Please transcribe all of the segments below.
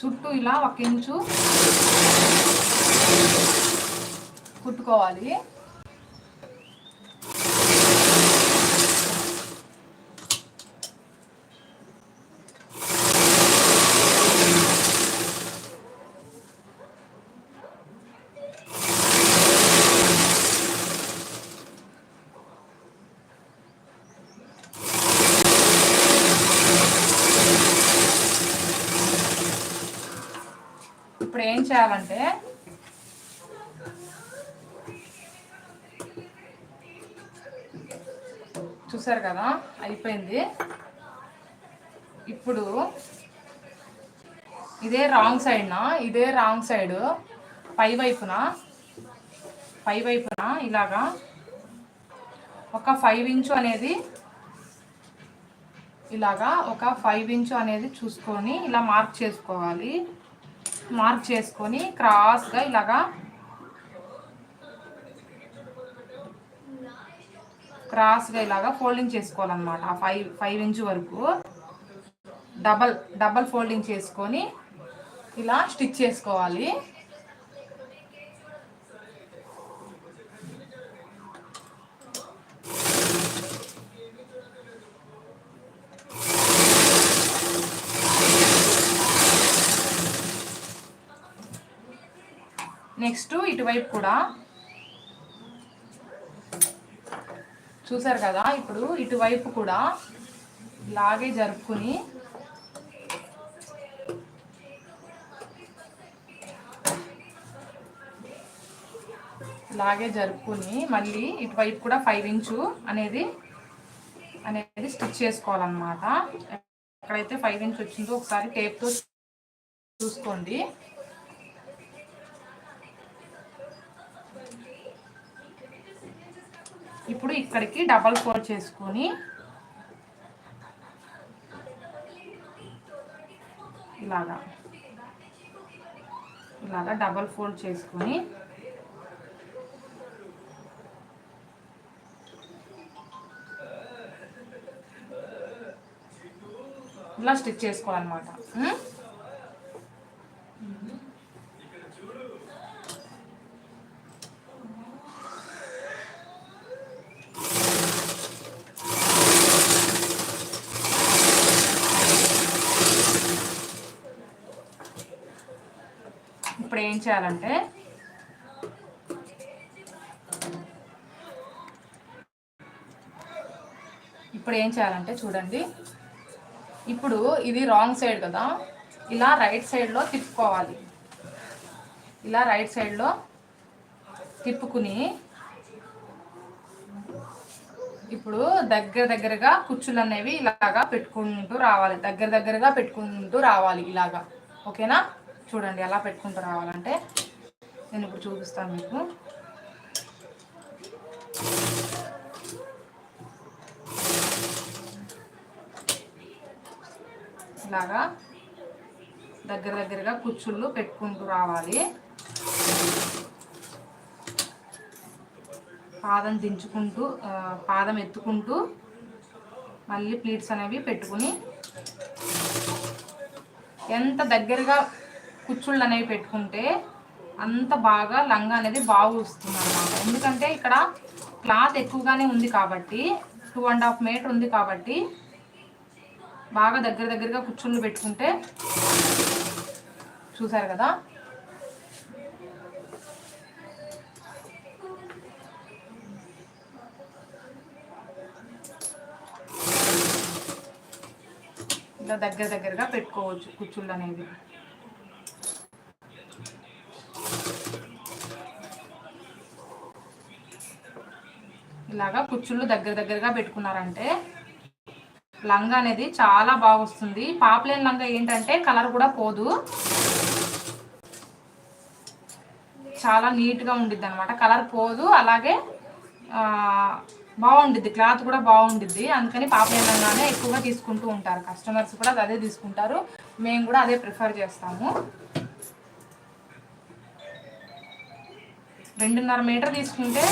చుట్టూ ఇలా ఒక ఇంచు కుట్టుకోవాలి ఇప్పుడు ఏం చేయాలంటే చూసారు కదా? అయిపోయింది. ఇప్పుడు ఇదే రాంగ్ సైడ్నా? ఇదే రాంగ్ సైడ్. పై వైపున పై వైపున ఇలాగా? ఒక ఫైవ్ ఇంచు అనేది ఇలాగా ఒక ఫైవ్ ఇంచు అనేది చూసుకొని ఇలా మార్క్ చేసుకోవాలి. మార్క్ చేసుకొని క్రాస్గా ఇలాగా క్రాస్గా ఇలాగా ఫోల్డింగ్ చేసుకోవాలన్నమాట. ఆ ఫైవ్ ఫైవ్ ఇంచ్ వరకు డబల్ డబల్ ఫోల్డింగ్ చేసుకొని ఇలా స్టిచ్ చేసుకోవాలి. నెక్స్ట్ ఇటువైపు కూడా చూసారు కదా ఇప్పుడు ఇటువైపు కూడా ఇలాగే జరుపుకుని ఇలాగే జరుపుకుని మళ్ళీ ఇటువైపు కూడా ఫైవ్ ఇంచు అనేది అనేది స్టిచ్ చేసుకోవాలన్నమాట. ఎక్కడైతే ఫైవ్ ఇంచ్ వచ్చిందో ఒకసారి టేప్తో చూసుకోండి. ఇప్పుడు ఇక్కడికి డబల్ ఫోల్డ్ చేసుకొని ఇలాగా ఇలాగా డబల్ ఫోల్డ్ చేసుకొని ఇలా స్టిచ్ చేసుకోవాలన్నమాట. చేయాలంటే ఇప్పుడు ఏం చేయాలంటే చూడండి. ఇప్పుడు ఇది రాంగ్ సైడ్ కదా. ఇలా రైట్ సైడ్లో తిప్పుకోవాలి. ఇలా రైట్ సైడ్లో తిప్పుకుని ఇప్పుడు దగ్గర దగ్గరగా కుచ్చులు అనేవి ఇలాగా పెట్టుకుంటూ రావాలి. దగ్గర దగ్గరగా పెట్టుకుంటూ రావాలి ఇలాగా. ఓకేనా? చూడండి ఎలా పెట్టుకుంటూ రావాలంటే నేను ఇప్పుడు చూపిస్తాను మీకు. ఇలాగా దగ్గర దగ్గరగా కుచ్చుళ్ళు పెట్టుకుంటూ రావాలి. పాదం దించుకుంటూ పాదం ఎత్తుకుంటూ మళ్ళీ ప్లీట్స్ అనేవి పెట్టుకుని ఎంత దగ్గరగా కుచ్చుళ్ళు అనేవి పెట్టుకుంటే అంత బాగా లంగా అనేది బాగా వస్తుంది అన్నమాట ఎందుకంటే ఇక్కడ క్లాత్ ఎక్కువగానే ఉంది కాబట్టి టూ అండ్ హాఫ్ మీటర్ ఉంది కాబట్టి బాగా దగ్గర దగ్గరగా కుచ్చుళ్ళు పెట్టుకుంటే చూసారు కదా? ఇలా దగ్గర దగ్గరగా పెట్టుకోవచ్చు కుచ్చుళ్ళు అనేది. ఇలాగా కుచ్చుళ్ళు దగ్గర దగ్గరగా పెట్టుకున్నారంటే లంగా అనేది చాలా బాగా వస్తుంది పాపులేని లంగా ఏంటంటే కలర్ కూడా పోదు. చాలా నీట్గా ఉండిద్ది అనమాట కలర్ పోదు. అలాగే బాగుండిద్ది క్లాత్ కూడా బాగుండిద్ది అందుకని పాపులేని లంగానే ఎక్కువగా తీసుకుంటూ ఉంటారు. కస్టమర్స్ కూడా అదే తీసుకుంటారు. మేము కూడా అదే ప్రిఫర్ చేస్తాము. రెండున్నర మీటర్ తీసుకుంటే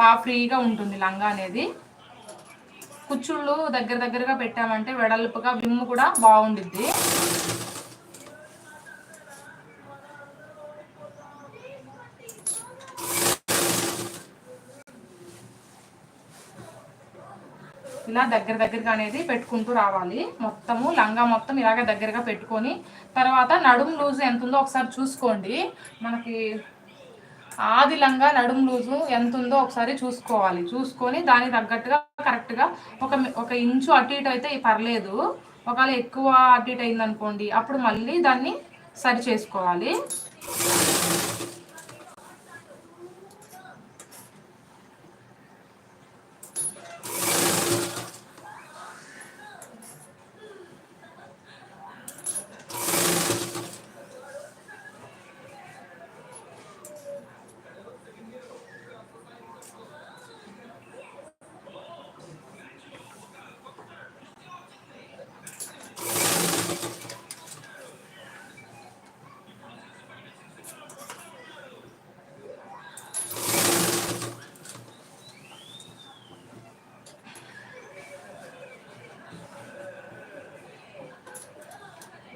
బాగా ఫ్రీగా ఉంటుంది లంగా అనేది. కుచ్చుళ్ళు దగ్గర దగ్గరగా పెట్టామంటే వెడల్పుగా విమ్ము కూడా బాగుండిద్ది. ఇలా దగ్గర దగ్గరగా అనేది పెట్టుకుంటూ రావాలి. మొత్తము లంగా మొత్తం ఇలాగ దగ్గరగా పెట్టుకొని తర్వాత నడుము లూజ్ ఎంత ఉందో ఒకసారి చూసుకోండి. మనకి ఆది లంగా నడుము లూజు ఎంత ఉందో ఒకసారి చూసుకోవాలి. చూసుకొని దానికి తగ్గట్టుగా కరెక్ట్గా ఒక ఒక ఇంచు అటు ఇటు అయితే పర్లేదు. ఒకవేళ ఎక్కువ అటు ఇటు అయిందనుకోండి అప్పుడు మళ్ళీ దాన్ని సరి చేసుకోవాలి.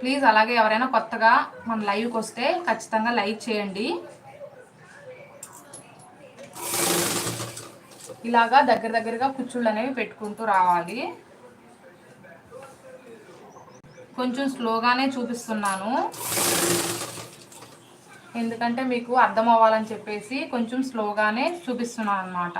ప్లీజ్ అలాగే ఎవరైనా కొత్తగా మన లైవ్కి వస్తే ఖచ్చితంగా లైక్ చేయండి. ఇలాగా దగ్గర దగ్గరగా కుచ్చుళ్ళు అనేవి పెట్టుకుంటూ రావాలి. కొంచెం స్లోగానే చూపిస్తున్నాను. ఎందుకంటే మీకు అర్థం అవ్వాలని చెప్పేసి కొంచెం స్లోగానే చూపిస్తున్నాను అనమాట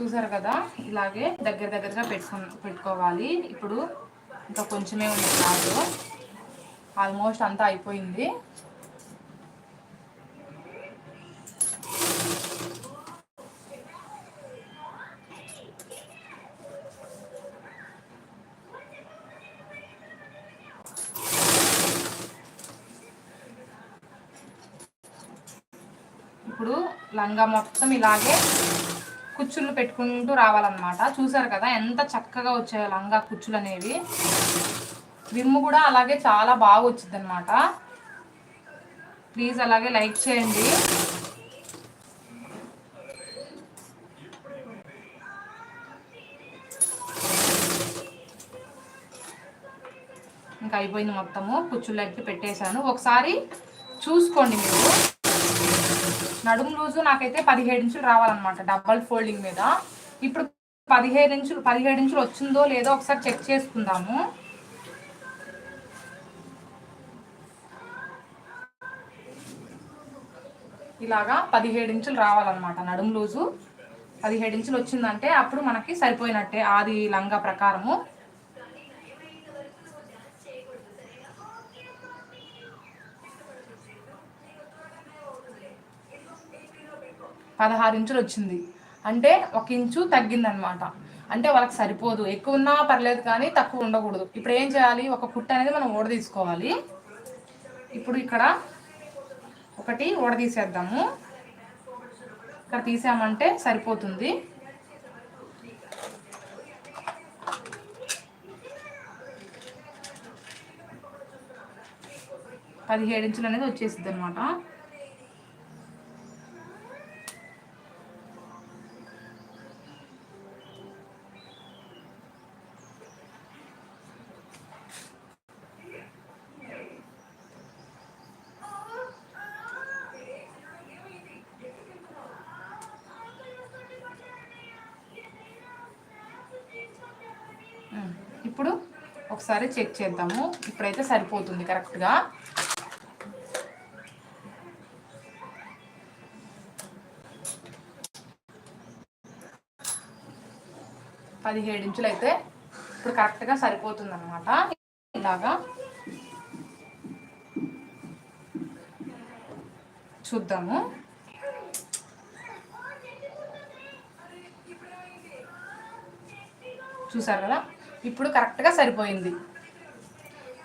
చూసారు కదా? ఇలాగే దగ్గర దగ్గరగా పెట్టుకు పెట్టుకోవాలి. ఇప్పుడు ఇంకా కొంచెమే ఉంది కాదు. ఆల్మోస్ట్ అంతా అయిపోయింది. ఇప్పుడు లంగా మొత్తం ఇలాగే కుచ్చుళ్ళు పెట్టుకుంటూ రావాలన్నమాట. చూసారు కదా ఎంత చక్కగా వచ్చాయో లంగా కుచ్చులు అనేవి. విమ్ము కూడా అలాగే చాలా బాగా వచ్చింది అనమాట ప్లీజ్ అలాగే లైక్ చేయండి. ఇంకా అయిపోయింది మొత్తము. కుచ్చుళ్ళు అయితే పెట్టేశాను. ఒకసారి చూసుకోండి మీరు. నడుము లూజు నాకైతే పదిహేడు ఇంచులు రావాలన్నమాట డబల్ ఫోల్డింగ్ మీద. ఇప్పుడు పదిహేడు ఇంచులు పదిహేడు ఇంచులు వచ్చిందో లేదో ఒకసారి చెక్ చేసుకుందాము. ఇలాగా పదిహేడు ఇంచులు రావాలన్నమాట నడుము లూజు పదిహేడు ఇంచులు వచ్చిందంటే అప్పుడు మనకి సరిపోయినట్టే ఆది లంగా ప్రకారము. పదహారు ఇంచులు వచ్చింది. అంటే ఒక ఇంచు తగ్గిందనమాట అంటే వాళ్ళకి సరిపోదు. ఎక్కువ ఉన్నా పర్లేదు కానీ తక్కువ ఉండకూడదు. ఇప్పుడు ఏం చేయాలి? ఒక పుట్ట అనేది మనం ఓడ తీసుకోవాలి. ఇప్పుడు ఇక్కడ ఒకటి ఓడ తీసేద్దాము. ఇక్కడ తీసామంటే సరిపోతుంది. పదిహేడు ఇంచులు అనేది వచ్చేసింది అనమాట ఇప్పుడు ఒకసారి చెక్ చేద్దాము. ఇప్పుడైతే సరిపోతుంది కరెక్ట్గా పదిహేడు ఇంచులు అయితే ఇప్పుడు కరెక్ట్గా సరిపోతుంది అనమాట ఇలాగా. చూద్దాము. చూసారు కదా? ఇప్పుడు కరెక్ట్గా సరిపోయింది.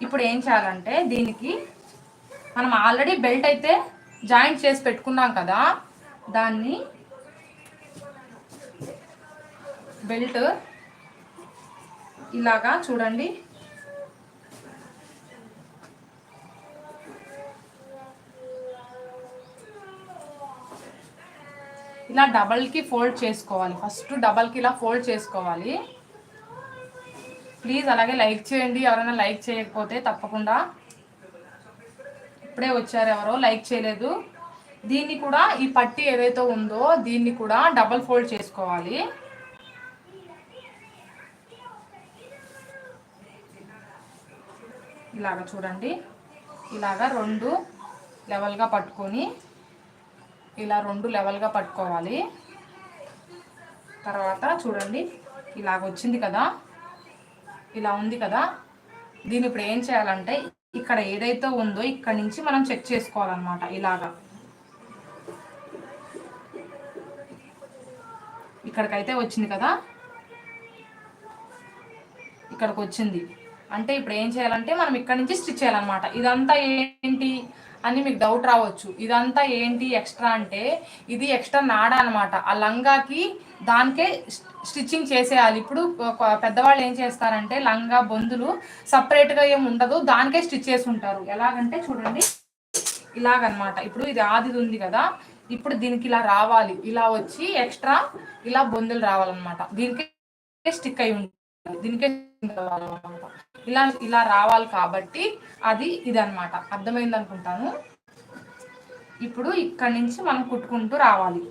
ఇప్పుడు ఏం చేయాలంటే దీనికి మనం ఆల్రెడీ బెల్ట్ అయితే జాయింట్ చేసి పెట్టుకున్నాం కదా దాన్ని బెల్ట్ ఇలాగా చూడండి. ఇలా డబల్కి ఫోల్డ్ చేసుకోవాలి. ఫస్ట్ డబల్కి ఇలా ఫోల్డ్ చేసుకోవాలి. ప్లీజ్ అలాగే లైక్ చేయండి. ఎవరైనా లైక్ చేయకపోతే తప్పకుండా ఇప్పుడే వచ్చారు ఎవరో లైక్ చేయలేదు. దీన్ని కూడా ఈ పట్టి ఏదైతే ఉందో దీన్ని కూడా డబల్ ఫోల్డ్ చేసుకోవాలి. ఇలాగ చూడండి. ఇలాగ రెండు లెవెల్గా పట్టుకొని ఇలా రెండు లెవెల్గా పట్టుకోవాలి. తర్వాత చూడండి ఇలాగ వచ్చింది కదా. ఇలా ఉంది కదా? దీన్ని ఇప్పుడు ఏం చేయాలంటే ఇక్కడ ఏదైతే ఉందో ఇక్కడ నుంచి మనం చెక్ చేసుకోవాలన్నమాట ఇలాగా. ఇక్కడికైతే వచ్చింది కదా? ఇక్కడికి వచ్చింది. అంటే ఇప్పుడు ఏం చేయాలంటే మనం ఇక్కడ నుంచి స్టిచ్ చేయాలన్నమాట. ఇదంతా ఏంటి? అని మీకు డౌట్ రావచ్చు. ఇదంతా ఏంటి ఎక్స్ట్రా అంటే ఇది ఎక్స్ట్రా నాడ అనమాట ఆ లంగాకి దానికే స్టిచ్చింగ్ చేసేయాలి. ఇప్పుడు పెద్దవాళ్ళు ఏం చేస్తారంటే లంగా బొందులు సపరేట్గా ఏం ఉండదు. దానికే స్టిచ్ చేసి ఉంటారు. ఎలాగంటే చూడండి ఇలాగనమాట ఇప్పుడు ఇది ఆదిది ఉంది కదా ఇప్పుడు దీనికి ఇలా రావాలి. ఇలా వచ్చి ఎక్స్ట్రా ఇలా బొందులు రావాలన్నమాట. దీనికే స్టిక్ అయి ఉంటుంది దీనికే ఇలా ఇలా రావాలి కాబట్టి అది ఇది అనమాట అర్థమైంది అనుకుంటాను. ఇప్పుడు ఇక్కడ నుంచి మనం కుట్టుకుంటూ రావాలి.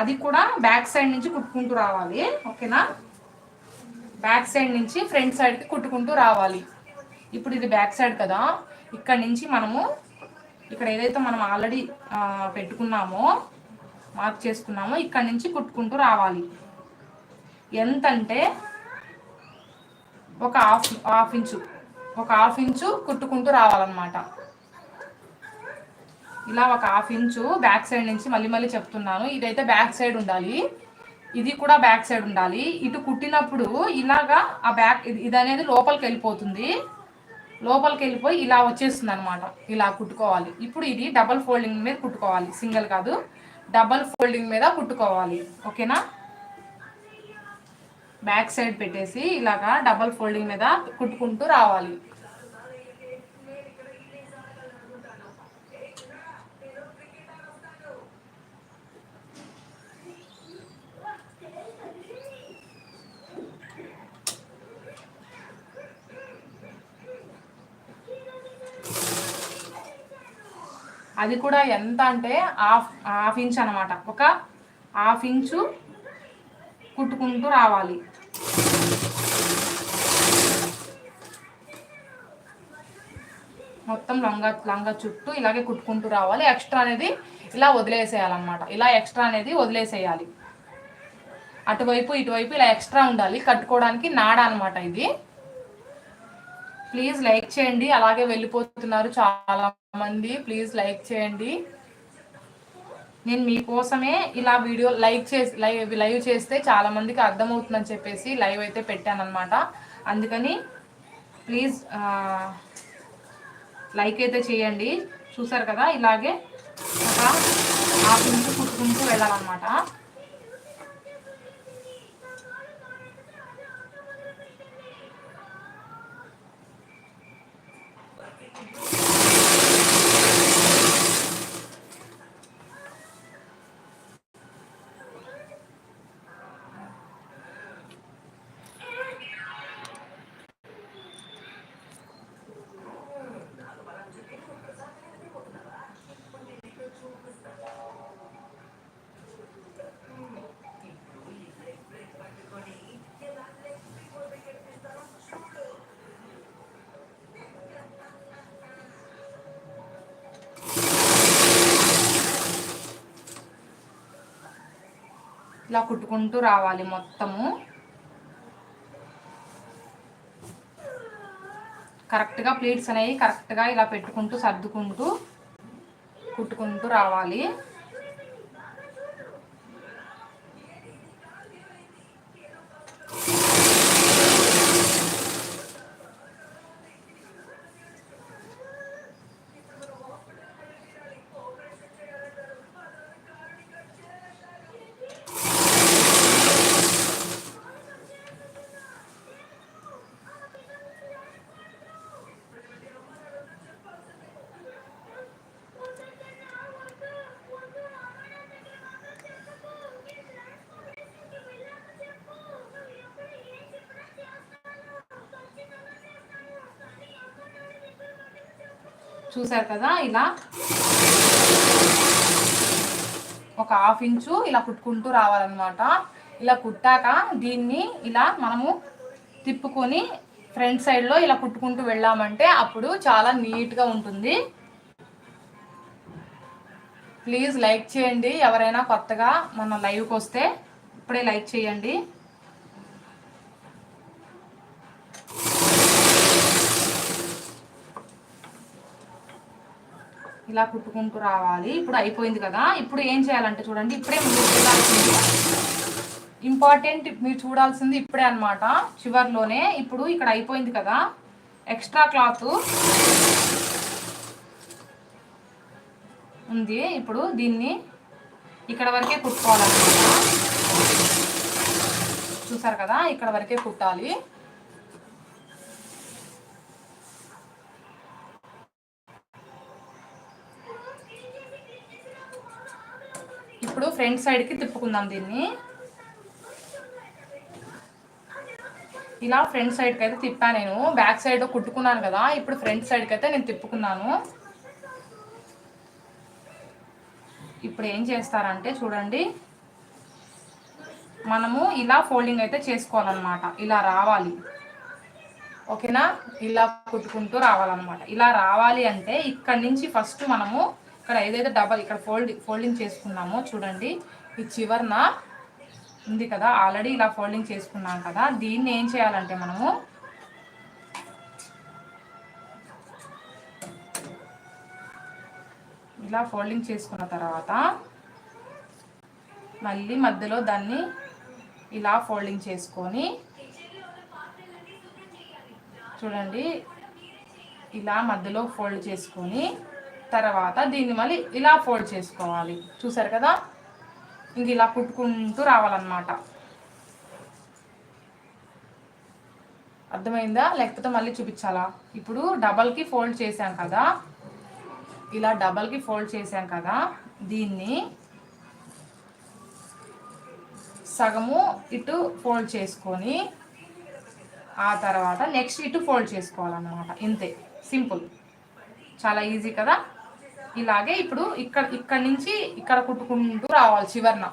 అది కూడా బ్యాక్ సైడ్ నుంచి కుట్టుకుంటూ రావాలి. ఓకేనా? బ్యాక్ సైడ్ నుంచి ఫ్రంట్ సైడ్కి కుట్టుకుంటూ రావాలి. ఇప్పుడు ఇది బ్యాక్ సైడ్ కదా. ఇక్కడ నుంచి మనము ఇక్కడ ఏదైతే మనం ఆల్రెడీ పెట్టుకున్నామో మార్క్ చేసుకున్నామో ఇక్కడ నుంచి కుట్టుకుంటూ రావాలి. ఎంతంటే ఒక హాఫ్ హాఫ్ ఇంచు ఒక హాఫ్ ఇంచు కుట్టుకుంటూ రావాలన్నమాట. ఇలా ఒక హాఫ్ ఇంచు బ్యాక్ సైడ్ నుంచి మళ్ళీ మళ్ళీ చెప్తున్నాను. ఇదైతే బ్యాక్ సైడ్ ఉండాలి. ఇది కూడా బ్యాక్ సైడ్ ఉండాలి. ఇటు కుట్టినప్పుడు ఇలాగా ఆ బ్యాక్ ఇది అనేది లోపలికి వెళ్ళిపోతుంది. లోపలికి వెళ్ళిపోయి ఇలా వచ్చేస్తుంది అనమాట ఇలా కుట్టుకోవాలి. ఇప్పుడు ఇది డబల్ ఫోల్డింగ్ మీద కుట్టుకోవాలి. సింగిల్ కాదు. డబల్ ఫోల్డింగ్ మీద కుట్టుకోవాలి. ఓకేనా? బ్యాక్ సైడ్ పెట్టేసి ఇలాగా డబల్ ఫోల్డింగ్ మీద కుట్టుకుంటూ రావాలి. అది కూడా ఎంత అంటే హాఫ్ హాఫ్ ఇంచ్ అనమాట ఒక హాఫ్ ఇంచు కుట్టుకుంటూ రావాలి. మొత్తం లంగా లంగా చుట్టూ ఇలాగే కుట్టుకుంటూ రావాలి. ఎక్స్ట్రా అనేది ఇలా వదిలేసేయాలన్నమాట. ఇలా ఎక్స్ట్రా అనేది వదిలేసేయాలి. అటువైపు ఇటువైపు ఇలా ఎక్స్ట్రా ఉండాలి. కట్టుకోవడానికి నాడ అనమాట ఇది. ప్లీజ్ లైక్ చేయండి. అలాగే వెళ్ళిపోతున్నారు చాలా మంది ప్లీజ్ లైక్ చేయండి. నేను మీకోసమే ఇలా వీడియో లైక్ చేసి లైవ్ లైవ్ చేస్తే చాలా మందికి అర్థమవుతుందని చెప్పేసి లైవ్ అయితే పెట్టాను అనమాట అందుకని ప్లీజ్ లైక్ అయితే చేయండి. చూసారు కదా ఇలాగే ఒక ఆ ఇంచు కుట్టుకుంటూ వెళ్ళాలన్నమాట. ఇట్లా కుట్టుకుంటూ రావాలి మొత్తము. కరెక్ట్గా ప్లేట్స్ అనేవి కరెక్ట్గా ఇలా పెట్టుకుంటూ సర్దుకుంటూ కుట్టుకుంటూ రావాలి. చూసారు కదా ఇలా ఒక హాఫ్ ఇంచు ఇలా కుట్టుకుంటూ రావాలన్నమాట. ఇలా కుట్టాక దీన్ని ఇలా మనము తిప్పుకొని ఫ్రంట్ సైడ్లో ఇలా కుట్టుకుంటూ వెళ్ళామంటే అప్పుడు చాలా నీట్గా ఉంటుంది. ప్లీజ్ లైక్ చేయండి. ఎవరైనా కొత్తగా మన లైవ్కి వస్తే ఇప్పుడే లైక్ చేయండి. ఇలా కుట్టుకుంటూ రావాలి. ఇప్పుడు అయిపోయింది కదా. ఇప్పుడు ఏం చేయాలంటే చూడండి ఇప్పుడే మీరు చూడాల్సింది. ఇంపార్టెంట్ మీరు చూడాల్సింది ఇప్పుడే అనమాట చివర్లోనే ఇప్పుడు ఇక్కడ అయిపోయింది కదా. ఎక్స్ట్రా క్లాత్ ఉంది. ఇప్పుడు దీన్ని ఇక్కడ వరకే కుట్టుకోవాలన్నమాట. చూసారు కదా? ఇక్కడ వరకే కుట్టాలి. ఫ్రంట్ సైడ్కి తిప్పుకుందాం దీన్ని. ఇలా ఫ్రంట్ సైడ్కి అయితే తిప్పా నేను. బ్యాక్ సైడ్ కుట్టుకున్నాను కదా ఇప్పుడు ఫ్రంట్ సైడ్కి అయితే నేను తిప్పుకున్నాను. ఇప్పుడు ఏం చేస్తారంటే చూడండి. మనము ఇలా ఫోల్డింగ్ అయితే చేసుకోవాలన్నమాట. ఇలా రావాలి. ఓకేనా? ఇలా కుట్టుకుంటూ రావాలన్నమాట. ఇలా రావాలి అంటే ఇక్కడ నుంచి ఫస్ట్ మనము ఇక్కడ ఏదైతే డబల్ ఇక్కడ ఫోల్డ్ ఫోల్డింగ్ చేసుకున్నామో చూడండి ఈ చివరిన ఉంది కదా ఆల్రెడీ ఇలా ఫోల్డింగ్ చేసుకున్నాం కదా దీన్ని ఏం చేయాలంటే మనము ఇలా ఫోల్డింగ్ చేసుకున్న తర్వాత మళ్ళీ మధ్యలో దాన్ని ఇలా ఫోల్డింగ్ చేసుకొని చూడండి ఇలా మధ్యలో ఫోల్డ్ చేసుకొని తర్వాత దీన్ని మళ్ళీ ఇలా ఫోల్డ్ చేసుకోవాలి. చూసారు కదా? ఇంక ఇలా కుట్టుకుంటూ రావాలన్నమాట. అర్థమైందా? లేకపోతే మళ్ళీ చూపించాలా? ఇప్పుడు డబల్కి ఫోల్డ్ చేశాం కదా? ఇలా డబల్కి ఫోల్డ్ చేశాం కదా? దీన్ని సగము ఇటు ఫోల్డ్ చేసుకొని ఆ తర్వాత నెక్స్ట్ ఇటు ఫోల్డ్ చేసుకోవాలన్నమాట. ఇంతే. సింపుల్ చాలా ఈజీ కదా? ఇలాగే ఇప్పుడు ఇక్కడ ఇక్కడ నుంచి ఇక్కడ కుట్టుకుంటూ రావాలి చివరిన.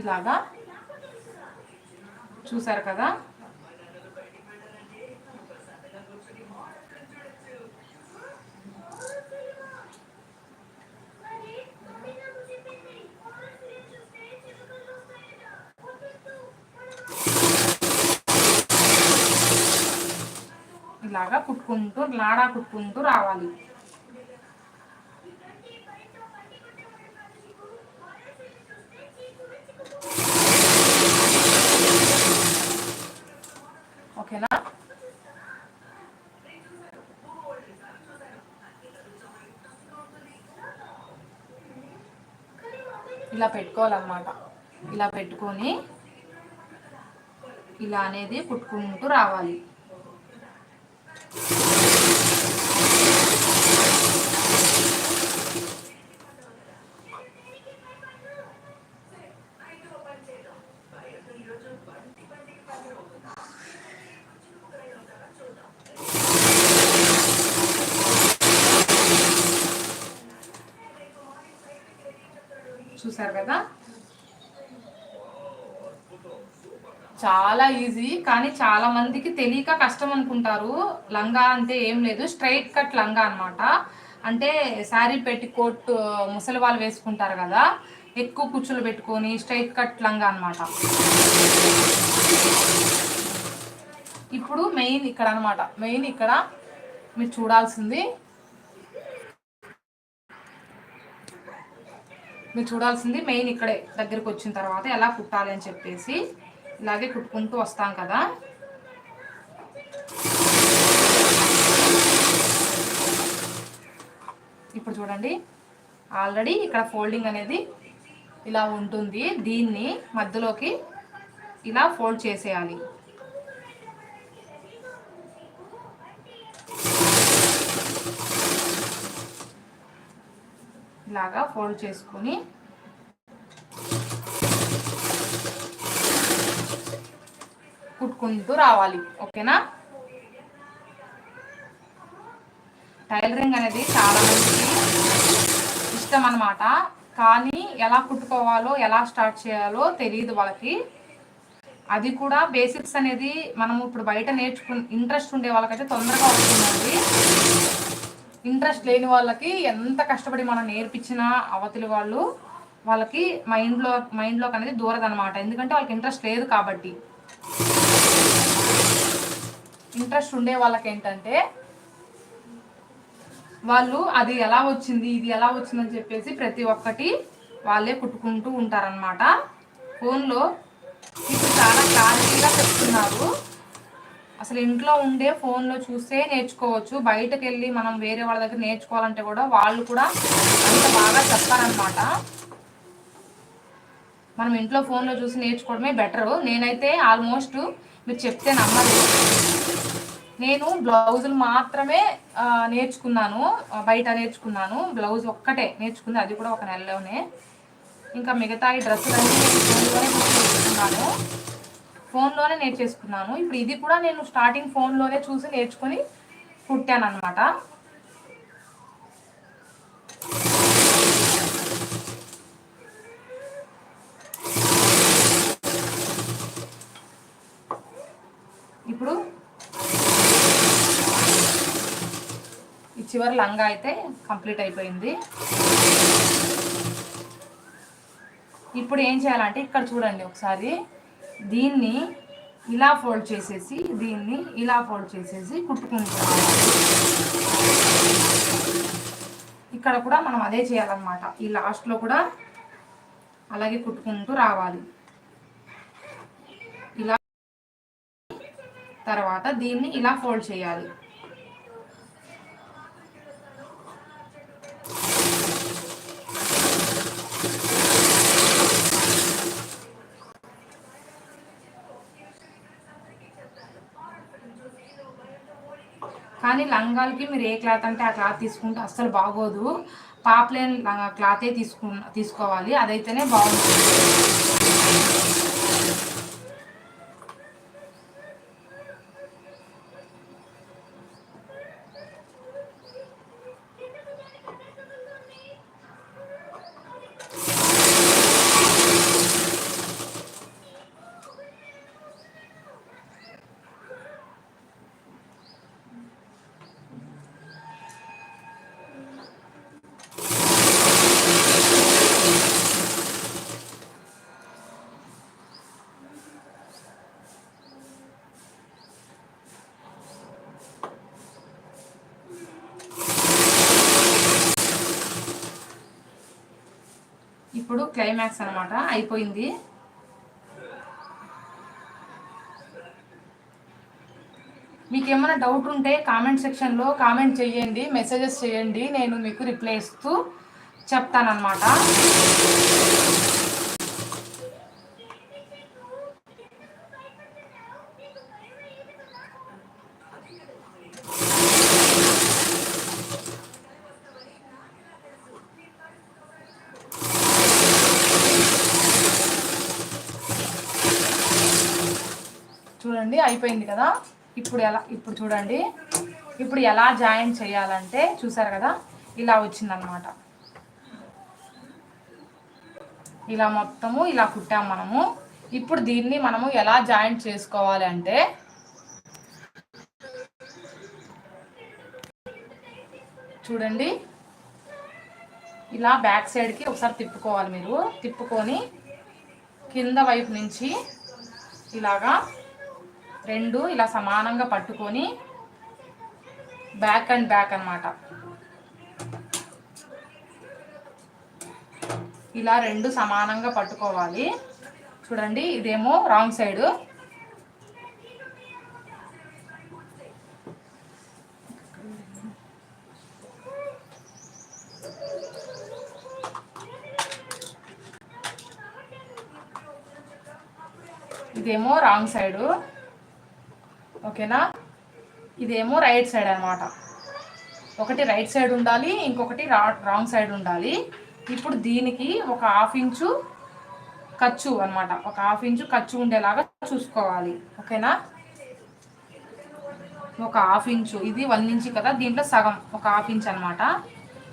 ఇలాగా. చూసారు కదా? ఇలాగా కుట్టుకుంటూ లాడా కుట్టుకుంటూ రావాలి. ఓకేనా? ఇలా పెట్టుకోవాలన్నమాట. ఇలా పెట్టుకొని ఇలా అనేది కుట్టుకుంటూ రావాలి చూసారు కదా చాలా ఈజీ కానీ చాలా మందికి తెలియక కష్టం అనుకుంటారు. లంగా అంటే ఏం లేదు స్ట్రైట్ కట్ లంగా అనమాట అంటే శారీ పెట్టి కోట్ ముసలి వాళ్ళు వేసుకుంటారు కదా ఎక్కువ కుచ్చులు పెట్టుకొని స్ట్రైట్ కట్ లంగా అనమాట ఇప్పుడు మెయిన్ ఇక్కడ అనమాట మెయిన్ ఇక్కడ మీరు చూడాల్సింది. మీరు చూడాల్సింది మెయిన్ ఇక్కడే దగ్గరికి వచ్చిన తర్వాత ఎలా కుట్టాలి అని చెప్పేసి. ఇలాగే కుట్టుకుంటూ వస్తాం కదా. ఇప్పుడు చూడండి ఆల్రెడీ ఇక్కడ ఫోల్డింగ్ అనేది ఇలా ఉంటుంది. దీన్ని మధ్యలోకి ఇలా ఫోల్డ్ చేసేయాలి. ఇలాగా ఫోల్డ్ చేసుకొని కుట్టుకుంటూ రావాలి. ఓకేనా? టైలరింగ్ అనేది చాలా మందికి ఇష్టం అనమాట కానీ ఎలా కుట్టుకోవాలో ఎలా స్టార్ట్ చేయాలో తెలియదు వాళ్ళకి. అది కూడా బేసిక్స్ అనేది మనం ఇప్పుడు బయట నేర్చుకు ఇంట్రెస్ట్ ఉండే వాళ్ళకైతే తొందరగా వస్తుందండి. ఇంట్రెస్ట్ లేని వాళ్ళకి ఎంత కష్టపడి మనం నేర్పించిన అవతలి వాళ్ళు వాళ్ళకి మైండ్లో మైండ్లోకి అనేది దూరదనమాట ఎందుకంటే వాళ్ళకి ఇంట్రెస్ట్ లేదు కాబట్టి. ఇంట్రెస్ట్ ఉండే వాళ్ళకి ఏంటంటే వాళ్ళు అది ఎలా వచ్చింది ఇది ఎలా వచ్చిందని చెప్పేసి ప్రతి ఒక్కటి వాళ్ళే కుట్టుకుంటూ ఉంటారనమాట ఫోన్లో ఇప్పుడు చాలా క్లారిటీగా చెప్తున్నారు. అసలు ఇంట్లో ఉండే ఫోన్లో చూస్తే నేర్చుకోవచ్చు. బయటకు వెళ్ళి మనం వేరే వాళ్ళ దగ్గర నేర్చుకోవాలంటే కూడా వాళ్ళు కూడా అంత బాగా చెప్తారనమాట మనం ఇంట్లో ఫోన్లో చూసి నేర్చుకోవడమే బెటరు. నేనైతే ఆల్మోస్ట్ మీరు చెప్తే నమ్మలేదు నేను బ్లౌజులు మాత్రమే నేర్చుకున్నాను. బయట నేర్చుకున్నాను. బ్లౌజ్ ఒక్కటే నేర్చుకుంది. అది కూడా ఒక నెలలోనే. ఇంకా మిగతా ఈ డ్రెస్సులన్నీ ఫోన్లోనే నేర్చుకున్నాను ఫోన్లోనే నేర్చేసుకున్నాను. ఇప్పుడు ఇది కూడా నేను స్టార్టింగ్ ఫోన్లోనే చూసి నేర్చుకొని కుట్టాను అనమాట ఇప్పుడు ఈ చివరి లంగా అయితే కంప్లీట్ అయిపోయింది. ఇప్పుడు ఏం చేయాలంటే ఇక్కడ చూడండి ఒకసారి. దీన్ని ఇలా ఫోల్డ్ చేసేసి దీన్ని ఇలా ఫోల్డ్ చేసేసి కుట్టుకుంటాం ఇక్కడ కూడా మనం అదే చేయాలన్నమాట. ఈ లాస్ట్లో కూడా అలాగే కుట్టుకుంటూ రావాలి. ఇలా తర్వాత దీన్ని ఇలా ఫోల్డ్ చేయాలి. కానీ లంగాలకి మీరు ఏ క్లాత్ అంటే ఆ క్లాత్ తీసుకుంటే అస్సలు బాగోదు. పాప్లేన్ క్లాతే తీసుకు తీసుకోవాలి. అదైతేనే బాగుంటుంది ఇప్పుడు క్లైమాక్స్ అనమాట అయిపోయింది. మీకు ఏమైనా డౌట్ ఉంటే కామెంట్ సెక్షన్లో కామెంట్ చేయండి మెసేజెస్ చేయండి నేను మీకు రిప్లై ఇస్తూ చెప్తానమాట చూడండి అయిపోయింది కదా? ఇప్పుడు ఎలా ఇప్పుడు చూడండి. ఇప్పుడు ఎలా జాయిన్ చేయాలంటే చూసారు కదా? ఇలా వచ్చిందనమాట ఇలా మొత్తము ఇలా కుట్టాం మనము. ఇప్పుడు దీన్ని మనము ఎలా జాయింట్ చేసుకోవాలి అంటే చూడండి. ఇలా బ్యాక్ సైడ్కి ఒకసారి తిప్పుకోవాలి మీరు. తిప్పుకొని కింద వైపు నుంచి ఇలాగా రెండు ఇలా సమానంగా పట్టుకొని బ్యాక్ అండ్ బ్యాక్ అనమాట ఇలా రెండు సమానంగా పట్టుకోవాలి. చూడండి ఇదేమో రాంగ్ సైడు. ఇదేమో రాంగ్ సైడు. ఓకేనా? ఇదేమో రైట్ సైడ్ అనమాట ఒకటి రైట్ సైడ్ ఉండాలి ఇంకొకటి రాంగ్ సైడ్ ఉండాలి. ఇప్పుడు దీనికి ఒక హాఫ్ ఇంచు ఖర్చు అనమాట ఒక హాఫ్ ఇంచు ఖర్చు ఉండేలాగా చూసుకోవాలి. ఓకేనా? ఒక హాఫ్ ఇంచు. ఇది వన్ ఇంచు కదా దీంట్లో సగం ఒక హాఫ్ ఇంచ్ అనమాట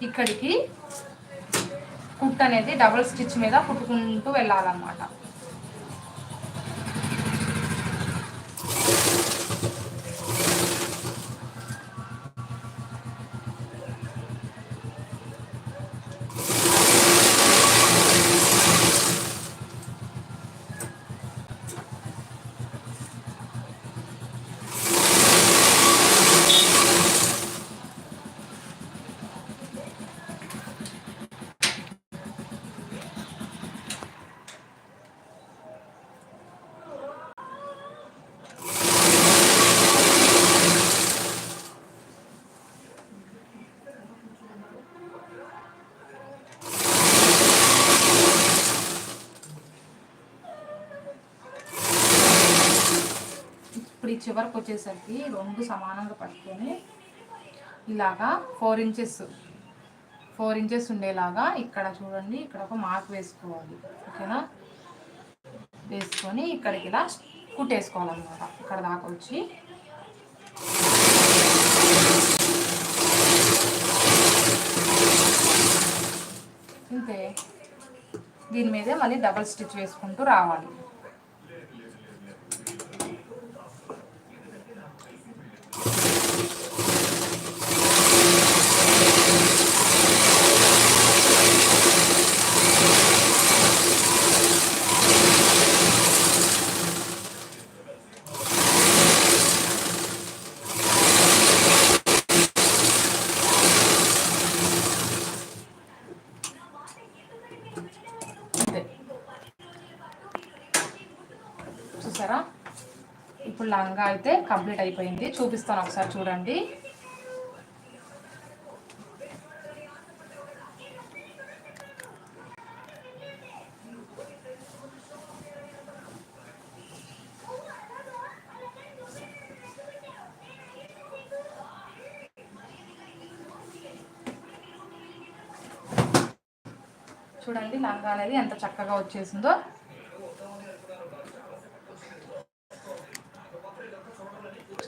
ఇక్కడికి కుట్ అనేది డబుల్ స్టిచ్ మీద కుట్టుకుంటూ వెళ్ళాలన్నమాట. చివరికి వచ్చేసరికి రెండు సమానంగా పట్టుకొని ఇలాగా ఫోర్ ఇంచెస్ ఫోర్ ఇంచెస్ ఉండేలాగా ఇక్కడ చూడండి ఇక్కడ ఒక మార్క్ వేసుకోవాలి ఓకేనా? వేసుకొని ఇక్కడికి ఇలా కుట్టేసుకోవాలన్నమాట. ఇక్కడ దాకా వచ్చి ఇంతే. దీని మీదే మళ్ళీ డబల్ స్టిచ్ వేసుకుంటూ రావాలి అంతే చూసారా ఇప్పుడు లంగా అయితే కంప్లీట్ అయిపోయింది. చూపిస్తాను ఒకసారి చూడండి. చూడండి లంగా అనేది ఎంత చక్కగా వచ్చేసిందో.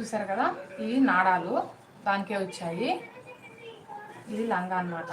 చూసారు కదా? ఇవి నాడాలు దానికే వచ్చాయి. ఇది లంగా అన్నమాట.